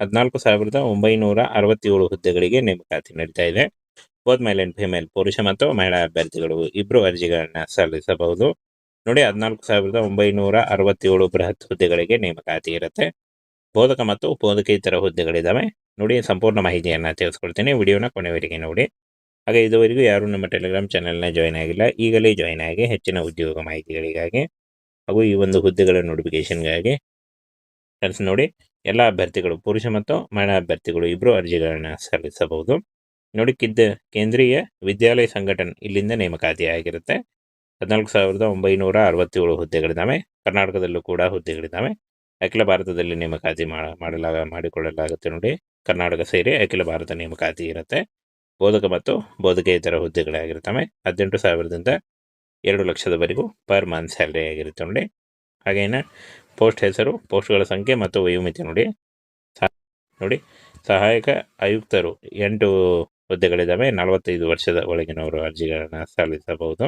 ಹದಿನಾಲ್ಕು ಸಾವಿರದ ಒಂಬೈನೂರ ಅರವತ್ತೇಳು ಹುದ್ದೆಗಳಿಗೆ ನೇಮಕಾತಿ ನಡೀತಾ ಇದೆ. ಬೋತ್ ಮೇಲ್ ಅಂಡ್ ಫಿಮೇಲ್, ಪುರುಷ ಮತ್ತು ಮಹಿಳಾ ಅಭ್ಯರ್ಥಿಗಳು ಇಬ್ಬರು ಅರ್ಜಿಗಳನ್ನು ಸಲ್ಲಿಸಬಹುದು. ನೋಡಿ, ಹದಿನಾಲ್ಕು ಸಾವಿರದ ಒಂಬೈನೂರ ಅರವತ್ತೇಳು ಬೃಹತ್ ಹುದ್ದೆಗಳಿಗೆ ನೇಮಕಾತಿ ಇರುತ್ತೆ. ಬೋಧಕ ಮತ್ತು ಬೋಧಕೇತರ ಹುದ್ದೆಗಳಿದ್ದಾವೆ ನೋಡಿ, ಸಂಪೂರ್ಣ ಮಾಹಿತಿಯನ್ನು ತಿಳಿಸ್ಕೊಡ್ತೀನಿ. ವಿಡಿಯೋನ ಕೊನೆವರೆಗೆ ನೋಡಿ. ಹಾಗೆ ಇದುವರೆಗೂ ಯಾರು ನಮ್ಮ ಟೆಲಿಗ್ರಾಮ್ ಚಾನೆಲ್ನ ಜಾಯ್ನ್ ಆಗಿಲ್ಲ. ಈಗಲೇ ಜಾಯ್ನ್ ಆಗಿ ಹೆಚ್ಚಿನ ಉದ್ಯೋಗ ಮಾಹಿತಿಗಳಿಗಾಗಿ ಹಾಗೂ ಈ ಒಂದು ಹುದ್ದೆಗಳ ನೋಟಿಫಿಕೇಶನ್ಗಾಗಿ ಫ್ರೆಂಡ್ಸ್ ನೋಡಿ ಎಲ್ಲ ಅಭ್ಯರ್ಥಿಗಳು, ಪುರುಷ ಮತ್ತು ಮಹಿಳಾ ಅಭ್ಯರ್ಥಿಗಳು ಇಬ್ಬರು ಅರ್ಜಿಗಳನ್ನು ಸಲ್ಲಿಸಬಹುದು. ನೋಡಿ, ಕಿದ್ದ ಕೇಂದ್ರೀಯ ವಿದ್ಯಾಲಯ ಸಂಘಟನೆ ಇಲ್ಲಿಂದ ನೇಮಕಾತಿ ಆಗಿರುತ್ತೆ ಹದಿನಾಲ್ಕು ಸಾವಿರದ ಒಂಬೈನೂರ ಅರವತ್ತೇಳು ಹುದ್ದೆಗಳಿದ್ದಾವೆ. ಕರ್ನಾಟಕದಲ್ಲೂ ಕೂಡ ಹುದ್ದೆಗಳಿದ್ದಾವೆ. ಅಖಿಲ ಭಾರತದಲ್ಲಿ ನೇಮಕಾತಿ ಮಾಡ- ಮಾಡಲಾಗ ಮಾಡಿಕೊಳ್ಳಲಾಗುತ್ತೆ ನೋಡಿ. ಕರ್ನಾಟಕ ಸೇರಿ ಅಖಿಲ ಭಾರತ ನೇಮಕಾತಿ ಇರುತ್ತೆ. ಬೋಧಕ ಮತ್ತು ಬೋಧಕೇತರ ಹುದ್ದೆಗಳಾಗಿರ್ತವೆ ಹದಿನೆಂಟು ಸಾವಿರದಿಂದ ಎರಡು ಲಕ್ಷದವರೆಗೂ ಪರ್ ಮಂತ್ ಸ್ಯಾಲ್ರಿ ಆಗಿರುತ್ತೆ ನೋಡಿ. ಹಾಗೇನ ಪೋಸ್ಟ್ ಹೆಸರು, ಪೋಸ್ಟ್ಗಳ ಸಂಖ್ಯೆ ಮತ್ತು ವಯೋಮಿತಿ ನೋಡಿ. ನೋಡಿ, ಸಹಾಯಕ ಆಯುಕ್ತರು ಎಂಟು ಹುದ್ದೆಗಳಿದ್ದಾವೆ. ನಲವತ್ತೈದು ವರ್ಷದ ಒಳಗಿನವರು ಅರ್ಜಿಗಳನ್ನು ಸಲ್ಲಿಸಬಹುದು.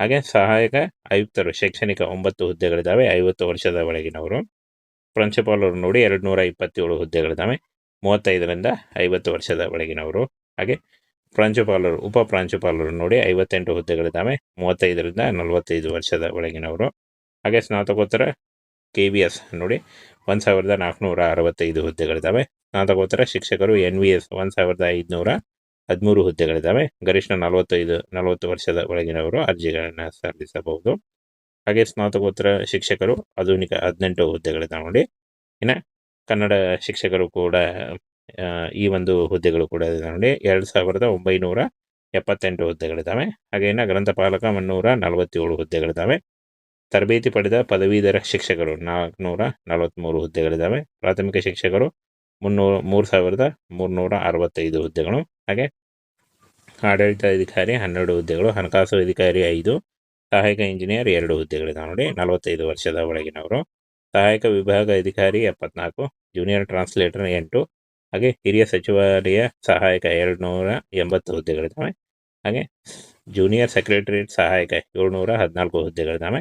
ಹಾಗೆ ಸಹಾಯಕ ಆಯುಕ್ತರು ಶೈಕ್ಷಣಿಕ ಒಂಬತ್ತು ಹುದ್ದೆಗಳಿದ್ದಾವೆ. ಐವತ್ತು ವರ್ಷದ ಒಳಗಿನವರು. ಪ್ರಾಂಶುಪಾಲರು ನೋಡಿ ಎರಡು ನೂರ ಇಪ್ಪತ್ತೇಳು ಹುದ್ದೆಗಳಿದ್ದಾವೆ. ಮೂವತ್ತೈದರಿಂದ ಐವತ್ತು ವರ್ಷದ ಒಳಗಿನವರು. ಹಾಗೆ ಪ್ರಾಂಶುಪಾಲರು, ಉಪ ಪ್ರಾಂಶುಪಾಲರು ನೋಡಿ ಐವತ್ತೆಂಟು ಹುದ್ದೆಗಳಿದ್ದಾವೆ. ಮೂವತ್ತೈದರಿಂದ ನಲವತ್ತೈದು ವರ್ಷದ ಒಳಗಿನವರು. ಹಾಗೆ ಸ್ನಾತಕೋತ್ತರ ಕೆ ಬಿ ಎಸ್ ನೋಡಿ, ಒಂದು ಸಾವಿರದ ನಾಲ್ಕುನೂರ ಅರವತ್ತೈದು ಹುದ್ದೆಗಳಿದ್ದಾವೆ. ಸ್ನಾತಕೋತ್ತರ ಶಿಕ್ಷಕರು ಎನ್ ವಿ ಎಸ್ ಒಂದು ಸಾವಿರದ ಐದುನೂರ ಹದಿಮೂರು ಹುದ್ದೆಗಳಿದ್ದಾವೆ. ಗರಿಷ್ಠ ನಲವತ್ತೈದು, ನಲವತ್ತು ವರ್ಷದ ಒಳಗಿನವರು ಅರ್ಜಿಗಳನ್ನು ಸಲ್ಲಿಸಬಹುದು. ಹಾಗೆ ಸ್ನಾತಕೋತ್ತರ ಶಿಕ್ಷಕರು ಆಧುನಿಕ ಹದಿನೆಂಟು ಹುದ್ದೆಗಳಿದ್ದಾವೆ ನೋಡಿ. ಇನ್ನು ಕನ್ನಡ ಶಿಕ್ಷಕರು ಕೂಡ ಈ ಒಂದು ಹುದ್ದೆಗಳು ಕೂಡ ನೋಡಿ. ಎರಡು ಸಾವಿರದ ಒಂಬೈನೂರ ಎಪ್ಪತ್ತೆಂಟು ಹುದ್ದೆಗಳಿದ್ದಾವೆ. ಹಾಗೇನ ಗ್ರಂಥಪಾಲಕ ಮುನ್ನೂರ ನಲವತ್ತೇಳು ಹುದ್ದೆಗಳಿದ್ದಾವೆ. ತರಬೇತಿ ಪಡೆದ ಪದವೀಧರ ಶಿಕ್ಷಕರು. ನಾಲ್ಕುನೂರ ನಲವತ್ತ್ಮೂರು ಹುದ್ದೆಗಳಿದ್ದಾವೆ. ಪ್ರಾಥಮಿಕ ಶಿಕ್ಷಕರು ಮುನ್ನೂರ, ಮೂರು ಸಾವಿರದ ಮೂರುನೂರ ಅರವತ್ತೈದು ಹುದ್ದೆಗಳು. ಹಾಗೆ ಆಡಳಿತ ಅಧಿಕಾರಿ ಹನ್ನೆರಡು ಹುದ್ದೆಗಳು, ಹಣಕಾಸು ಅಧಿಕಾರಿ ಐದು, ಸಹಾಯಕ ಇಂಜಿನಿಯರ್ ಎರಡು ಹುದ್ದೆಗಳಿದ್ದಾವೆ. ನೋಡಿ, ನಲವತ್ತೈದು ವರ್ಷದ ಒಳಗಿನವರು. ಸಹಾಯಕ ವಿಭಾಗ ಅಧಿಕಾರಿ ಎಪ್ಪತ್ನಾಲ್ಕು ಜೂನಿಯರ್ ಟ್ರಾನ್ಸ್ಲೇಟರ್ ಎಂಟು, ಹಾಗೆ ಹಿರಿಯ ಸಚಿವಾಲಯ ಸಹಾಯಕ ಎರಡು ನೂರ ಎಂಬತ್ತು ಹುದ್ದೆಗಳಿದ್ದಾವೆ. ಹಾಗೆ ಜೂನಿಯರ್ ಸೆಕ್ರೆಟರಿಯೇಟ್ ಸಹಾಯಕ ಏಳ್ನೂರ ಹದಿನಾಲ್ಕು ಹುದ್ದೆಗಳಿದ್ದಾವೆ.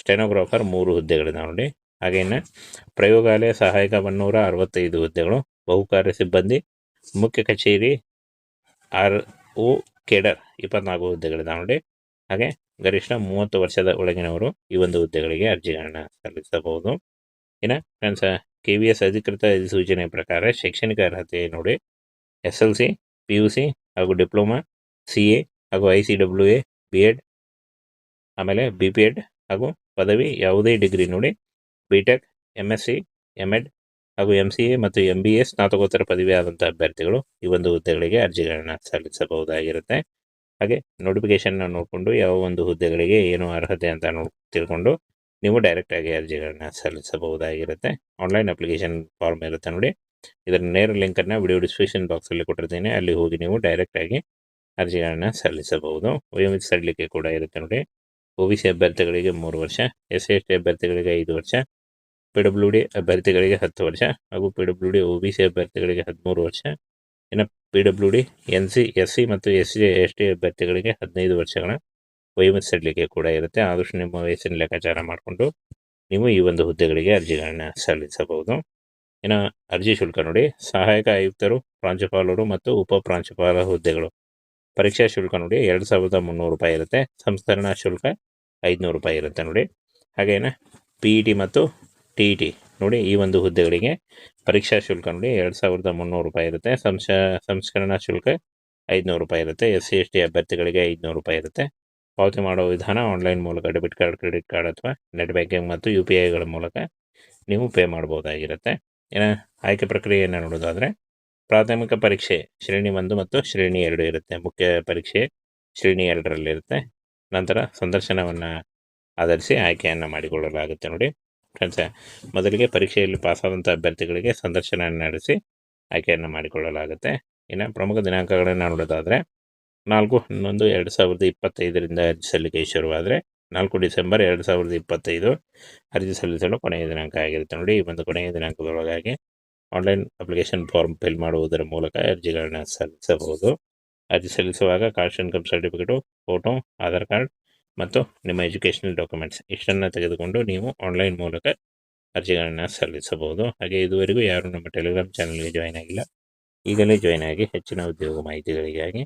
ಸ್ಟೆನೋಗ್ರಾಫರ್ ಮೂರು ಹುದ್ದೆಗಳಿದ್ದಾವೆ ನೋಡಿ. ಹಾಗೇನೆ ಪ್ರಯೋಗಾಲಯ ಸಹಾಯಕ ಮುನ್ನೂರ ಅರವತ್ತೈದು ಹುದ್ದೆಗಳು, ಬಹುಕಾರ್ಯ ಸಿಬ್ಬಂದಿ, ಮುಖ್ಯ ಕಚೇರಿ ಆರ್ ಒ ಕೆಡರ್ ಇಪ್ಪತ್ನಾಲ್ಕು ಹುದ್ದೆಗಳಿದ್ದಾವೆ ನೋಡಿ. ಹಾಗೆ ಗರಿಷ್ಠ ಮೂವತ್ತು ವರ್ಷದ ಒಳಗಿನವರು ಈ ಒಂದು ಹುದ್ದೆಗಳಿಗೆ ಅರ್ಜಿಗಳನ್ನು ಸಲ್ಲಿಸಬಹುದು. ಇನ್ನು ಫ್ರೆಂಡ್ಸ್, ಕೆ ವಿ ಎಸ್ ಅಧಿಕೃತ ಅಧಿಸೂಚನೆ ಪ್ರಕಾರ ಶೈಕ್ಷಣಿಕ ಅರ್ಹತೆ ನೋಡಿ. S L C, P U C ಹಾಗೂ ಡಿಪ್ಲೊಮಾ, ಸಿ ಎ ಹಾಗೂ I C W A, B Ed, ಆಮೇಲೆ ಬಿ ಪಿ ಎಡ್ ಹಾಗೂ ಪದವಿ ಯಾವುದೇ ಡಿಗ್ರಿ ನೋಡಿ B Tech M Sc M Ed Ed ಹಾಗೂ ಎಂ ಸಿ ಎ ಮತ್ತು ಎಂ ಬಿ ಎ ಸ್ನಾತಕೋತ್ತರ ಪದವಿ ಆದಂಥ ಅಭ್ಯರ್ಥಿಗಳು ಈ ಒಂದು ಹುದ್ದೆಗಳಿಗೆ ಅರ್ಜಿಗಳನ್ನು ಸಲ್ಲಿಸಬಹುದಾಗಿರುತ್ತೆ. ಹಾಗೆ ನೋಟಿಫಿಕೇಶನ್ನ ನೋಡಿಕೊಂಡು ಯಾವ ಒಂದು ಹುದ್ದೆಗಳಿಗೆ ಏನು ಅರ್ಹತೆ ಅಂತ ತಿಳ್ಕೊಂಡು ನೀವು ಡೈರೆಕ್ಟಾಗಿ ಅರ್ಜಿಗಳನ್ನ ಸಲ್ಲಿಸಬಹುದಾಗಿರುತ್ತೆ. ಆನ್ಲೈನ್ ಅಪ್ಲಿಕೇಶನ್ ಫಾರ್ಮ್ ಇರುತ್ತೆ ನೋಡಿ. ಇದರ ನೇರ ಲಿಂಕನ್ನು ವಿಡಿಯೋ ಡಿಸ್ಕ್ರಿಪ್ಷನ್ ಬಾಕ್ಸಲ್ಲಿ ಕೊಟ್ಟಿರ್ತೀನಿ. ಅಲ್ಲಿ ಹೋಗಿ ನೀವು ಡೈರೆಕ್ಟಾಗಿ ಅರ್ಜಿಗಳನ್ನ ಸಲ್ಲಿಸಬಹುದು. ವಯೋಮಿತಿ ಸಡಿಲಿಕೆ ಕೂಡ ಇರುತ್ತೆ ನೋಡಿ. ಒ ಬಿ ಸಿ ಅಭ್ಯರ್ಥಿಗಳಿಗೆ ಮೂರು ವರ್ಷ ಎಸ್ ಎಸ್ ಟಿ ಅಭ್ಯರ್ಥಿಗಳಿಗೆ ಐದು ವರ್ಷ, ಪಿ ಡಬ್ಲ್ಯೂ ಡಿ ಅಭ್ಯರ್ಥಿಗಳಿಗೆ ಹತ್ತು ವರ್ಷ ಹಾಗೂ P W D O B C ಅಭ್ಯರ್ಥಿಗಳಿಗೆ ಹದಿಮೂರು ವರ್ಷ. ಇನ್ನು P W D, N C S C ಮತ್ತು ಎಸ್ ಸಿ ಎಸ್ ಟಿ ಅಭ್ಯರ್ಥಿಗಳಿಗೆ ಹದಿನೈದು ವರ್ಷಗಳ ವಯೋಮಿತಿ ಸಡಿಲಿಕೆ ಕೂಡ ಇರುತ್ತೆ. ಆದಷ್ಟು ನಿಮ್ಮ ವಯಸ್ಸಿನ ಲೆಕ್ಕಾಚಾರ ಮಾಡಿಕೊಂಡು ನೀವು ಈ ಒಂದು ಹುದ್ದೆಗಳಿಗೆ ಅರ್ಜಿಗಳನ್ನು ಸಲ್ಲಿಸಬಹುದು. ಇನ್ನು ಅರ್ಜಿ ಶುಲ್ಕ ನೋಡಿ, ಸಹಾಯಕ ಆಯುಕ್ತರು, ಪ್ರಾಂಶುಪಾಲರು ಮತ್ತು ಉಪ ಪ್ರಾಂಶುಪಾಲ ಹುದ್ದೆಗಳು. ಪರೀಕ್ಷಾ ಶುಲ್ಕ ನೋಡಿ ಎರಡು ಸಾವಿರದ ಮುನ್ನೂರು ರೂಪಾಯಿ ಇರುತ್ತೆ. ಸಂಸ್ಕರಣಾ ಶುಲ್ಕ ಐದುನೂರು ರೂಪಾಯಿ ಇರುತ್ತೆ ನೋಡಿ. ಹಾಗೇನೆ ಪಿ ಇ ಟಿ ಮತ್ತು ಟಿ ಟಿ ನೋಡಿ ಈ ಒಂದು ಹುದ್ದೆಗಳಿಗೆ ಪರೀಕ್ಷಾ ಶುಲ್ಕ ನೋಡಿ ಎರಡು ಸಾವಿರದ ಮುನ್ನೂರು ರೂಪಾಯಿ ಇರುತ್ತೆ. ಸಂಶ, ಸಂಸ್ಕರಣಾ ಶುಲ್ಕ ಐದುನೂರು ರೂಪಾಯಿ ಇರುತ್ತೆ. ಎಸ್ ಸಿ, ಎಸ್ ಟಿ ಅಭ್ಯರ್ಥಿಗಳಿಗೆ ಐದುನೂರು ರೂಪಾಯಿ ಇರುತ್ತೆ. ಪಾವತಿ ಮಾಡುವ ವಿಧಾನ ಆನ್ಲೈನ್ ಮೂಲಕ ಡೆಬಿಟ್ ಕಾರ್ಡ್, ಕ್ರೆಡಿಟ್ ಕಾರ್ಡ್ ಅಥವಾ ನೆಟ್ ಬ್ಯಾಂಕಿಂಗ್ ಮತ್ತು ಯು ಪಿ ಐಗಳ ಮೂಲಕ ನೀವು ಪೇ ಮಾಡ್ಬೋದಾಗಿರುತ್ತೆ ಏನೋ ಆಯ್ಕೆ ಪ್ರಕ್ರಿಯೆಯನ್ನು ನೋಡೋದಾದರೆ ಪ್ರಾಥಮಿಕ ಪರೀಕ್ಷೆ ಶ್ರೇಣಿ ಒಂದು ಮತ್ತು ಶ್ರೇಣಿ ಎರಡು ಇರುತ್ತೆ. ಮುಖ್ಯ ಪರೀಕ್ಷೆ ಶ್ರೇಣಿ ಎರಡರಲ್ಲಿರುತ್ತೆ ನಂತರ ಸಂದರ್ಶನವನ್ನು ಆಧರಿಸಿ ಆಯ್ಕೆಯನ್ನು ಮಾಡಿಕೊಳ್ಳಲಾಗುತ್ತೆ ನೋಡಿ. ಫ್ರೆಂಡ್ಸ್, ಮೊದಲಿಗೆ ಪರೀಕ್ಷೆಯಲ್ಲಿ ಪಾಸಾದಂಥ ಅಭ್ಯರ್ಥಿಗಳಿಗೆ ಸಂದರ್ಶನ ನಡೆಸಿ ಆಯ್ಕೆಯನ್ನು ಮಾಡಿಕೊಳ್ಳಲಾಗುತ್ತೆ. ಇನ್ನು ಪ್ರಮುಖ ದಿನಾಂಕಗಳನ್ನು ನೋಡೋದಾದರೆ, ನಾಲ್ಕು ಹನ್ನೊಂದು ಎರಡು ಸಾವಿರದ ಇಪ್ಪತ್ತೈದರಿಂದ ಅರ್ಜಿ ಸಲ್ಲಿಕೆ ಶುರುವಾದರೆ, ನಾಲ್ಕು ಡಿಸೆಂಬರ್ ಎರಡು ಸಾವಿರದ ಇಪ್ಪತ್ತೈದು ಅರ್ಜಿ ಸಲ್ಲಿಸಲು ಕೊನೆಯ ದಿನಾಂಕ ಆಗಿರುತ್ತೆ ನೋಡಿ. ಈ ಒಂದು ಕೊನೆಯ ದಿನಾಂಕದೊಳಗಾಗಿ ಆನ್ಲೈನ್ ಅಪ್ಲಿಕೇಶನ್ ಫಾರ್ಮ್ ಫಿಲ್ ಮಾಡುವುದರ ಮೂಲಕ ಅರ್ಜಿಗಳನ್ನು ಸಲ್ಲಿಸಬಹುದು. ಅರ್ಜಿ ಸಲ್ಲಿಸುವಾಗ caste income certificate photo Aadhaar card ಮತ್ತು ನಿಮ್ಮ ಎಜುಕೇಷನಲ್ ಡಾಕ್ಯುಮೆಂಟ್ಸ್ ಇಷ್ಟನ್ನು ತೆಗೆದುಕೊಂಡು ನೀವು ಆನ್ಲೈನ್ ಮೂಲಕ ಅರ್ಜಿಗಳನ್ನು ಸಲ್ಲಿಸಬಹುದು. ಹಾಗೆ ಇದುವರೆಗೂ ಯಾರು ನಮ್ಮ ಟೆಲಿಗ್ರಾಮ್ ಚಾನಲ್ಗೆ ಜಾಯ್ನ್ ಆಗಿಲ್ಲ. ಈಗಲೇ ಜಾಯ್ನ್ ಆಗಿ ಹೆಚ್ಚಿನ ಉದ್ಯೋಗ ಮಾಹಿತಿಗಳಿಗಾಗಿ